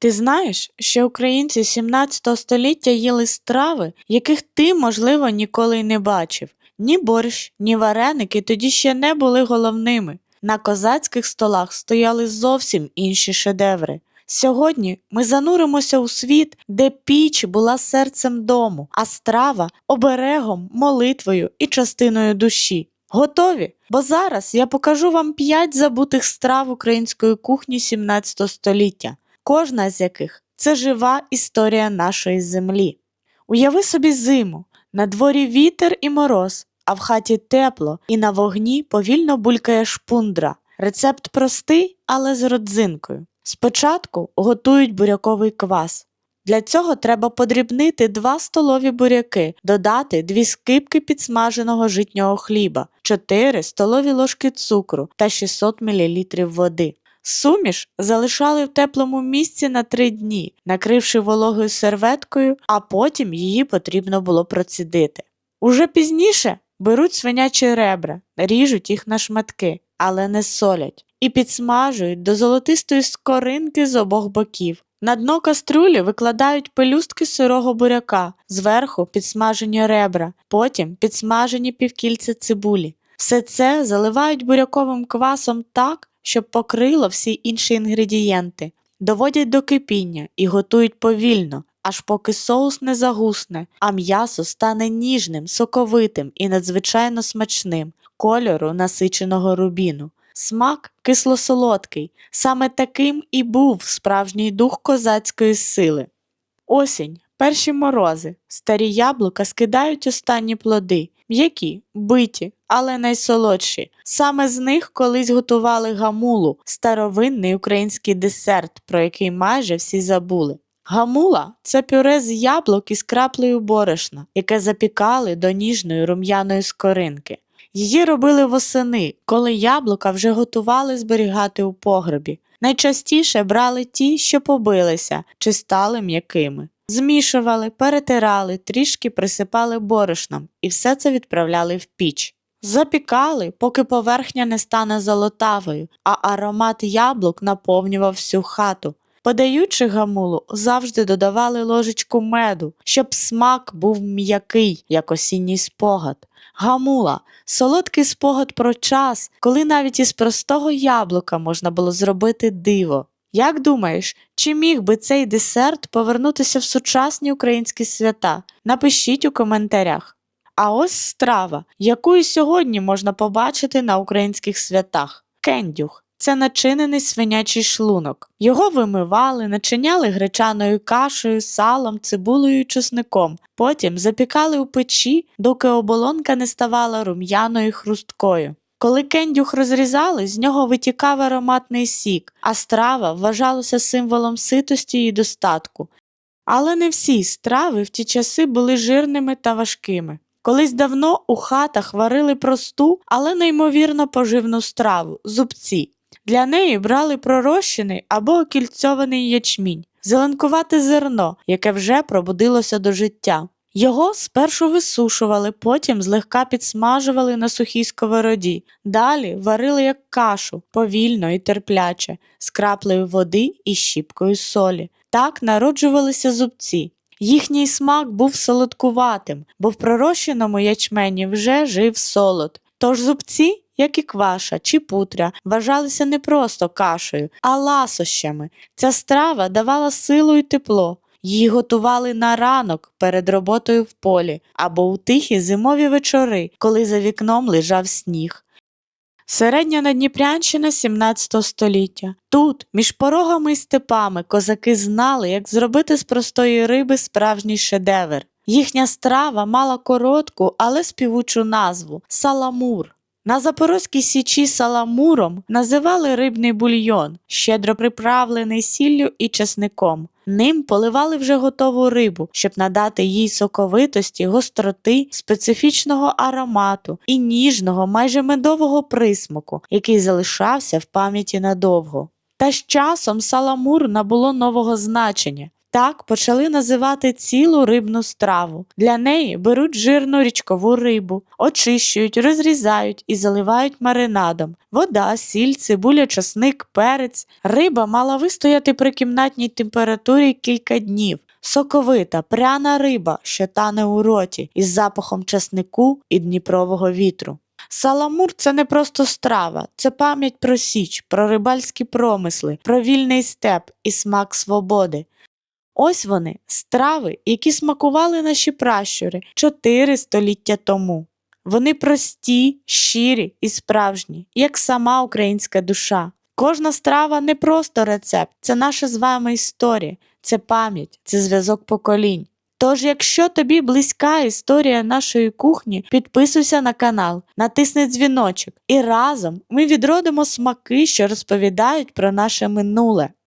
Ти знаєш, що українці 17 століття їли страви, яких ти, можливо, ніколи й не бачив. Ні борщ, ні вареники тоді ще не були головними. На козацьких столах стояли зовсім інші шедеври. Сьогодні ми зануримося у світ, де піч була серцем дому, а страва оберегом, молитвою і частиною душі. Готові? Бо зараз я покажу вам п'ять забутих страв української кухні 17 століття, кожна з яких це жива історія нашої землі. Уяви собі зиму, на дворі вітер і мороз, а в хаті тепло, і на вогні повільно булькає шпундра. Рецепт простий, але з родзинкою. Спочатку готують буряковий квас. Для цього треба подрібнити 2 столові буряки, додати 2 скибки підсмаженого житнього хліба, 4 столові ложки цукру та 600 мл води. Суміш залишали в теплому місці на 3 дні, накривши вологою серветкою, а потім її потрібно було процідити. Уже пізніше беруть свинячі ребра, ріжуть їх на шматки, але не солять, і підсмажують до золотистої скоринки з обох боків. На дно каструлі викладають пелюстки сирого буряка, зверху підсмажені ребра, потім підсмажені півкільця цибулі. Все це заливають буряковим квасом так, щоб покрило всі інші інгредієнти, доводять до кипіння і готують повільно, аж поки соус не загусне, а м'ясо стане ніжним, соковитим і надзвичайно смачним, кольору насиченого рубіну. Смак кисло-солодкий, саме таким і був справжній дух козацької сили. Осінь, перші морози, старі яблука скидають останні плоди, м'які, биті, але найсолодші. Саме з них колись готували гамулу, старовинний український десерт, про який майже всі забули. Гамула це пюре з яблук із краплею борошна, яке запікали до ніжної рум'яної скоринки. Її робили восени, коли яблука вже готували зберігати у погребі. Найчастіше брали ті, що побилися чи стали м'якими. Змішували, перетирали, трішки присипали борошном і все це відправляли в піч. Запікали, поки поверхня не стане золотавою, а аромат яблук наповнював всю хату. Подаючи гамулу, завжди додавали ложечку меду, щоб смак був м'який, як осінній спогад. Гамула солодкий спогад про час, коли навіть із простого яблука можна було зробити диво. Як думаєш, чи міг би цей десерт повернутися в сучасні українські свята? Напишіть у коментарях. А ось страва, яку і сьогодні можна побачити на українських святах кендюх. Це начинений свинячий шлунок. Його вимивали, начиняли гречаною кашею, салом, цибулею чесником. Потім запікали у печі, доки оболонка не ставала рум'яною хрусткою. Коли кендюх розрізали, з нього витікав ароматний сік, а страва вважалася символом ситості і достатку. Але не всі страви в ті часи були жирними та важкими. Колись давно у хатах варили просту, але неймовірно поживну страву зубці. Для неї брали пророщений або окільцьований ячмінь, зеленкувате зерно, яке вже пробудилося до життя. Його спершу висушували, потім злегка підсмажували на сухій сковороді, далі варили як кашу, повільно і терпляче, з краплею води і щіпкою солі. Так народжувалися зубці. Їхній смак був солодкуватим, бо в пророщеному ячмені вже жив солод. Тож зубці, як і кваша чи путря, вважалися не просто кашею, а ласощами. Ця страва давала силу і тепло. Її готували на ранок перед роботою в полі або у тихі зимові вечори, коли за вікном лежав сніг. Середня Надніпрянщина 17 століття. Тут, між порогами і степами, козаки знали, як зробити з простої риби справжній шедевр. Їхня страва мала коротку, але співучу назву саламур. На Запорозькій січі саламуром називали рибний бульйон, щедро приправлений сіллю і чесником. Ним поливали вже готову рибу, щоб надати їй соковитості, гостроти, специфічного аромату і ніжного, майже медового присмаку, який залишався в пам'яті надовго. Та з часом саламур набуло нового значення. Так почали називати цілу рибну страву. Для неї беруть жирну річкову рибу, очищують, розрізають і заливають маринадом. Вода, сіль, цибуля, часник, перець. Риба мала вистояти при кімнатній температурі кілька днів. Соковита, пряна риба, що тане у роті, із запахом часнику і дніпрового вітру. Саламур це не просто страва, це пам'ять про січ, про рибальські промисли, про вільний степ і смак свободи. Ось вони, страви, які смакували наші пращури чотири століття тому. Вони прості, щирі і справжні, як сама українська душа. Кожна страва не просто рецепт, це наша з вами історія, це пам'ять, це зв'язок поколінь. Тож, якщо тобі близька історія нашої кухні, підписуйся на канал, натисни дзвіночок, і разом ми відродимо смаки, що розповідають про наше минуле.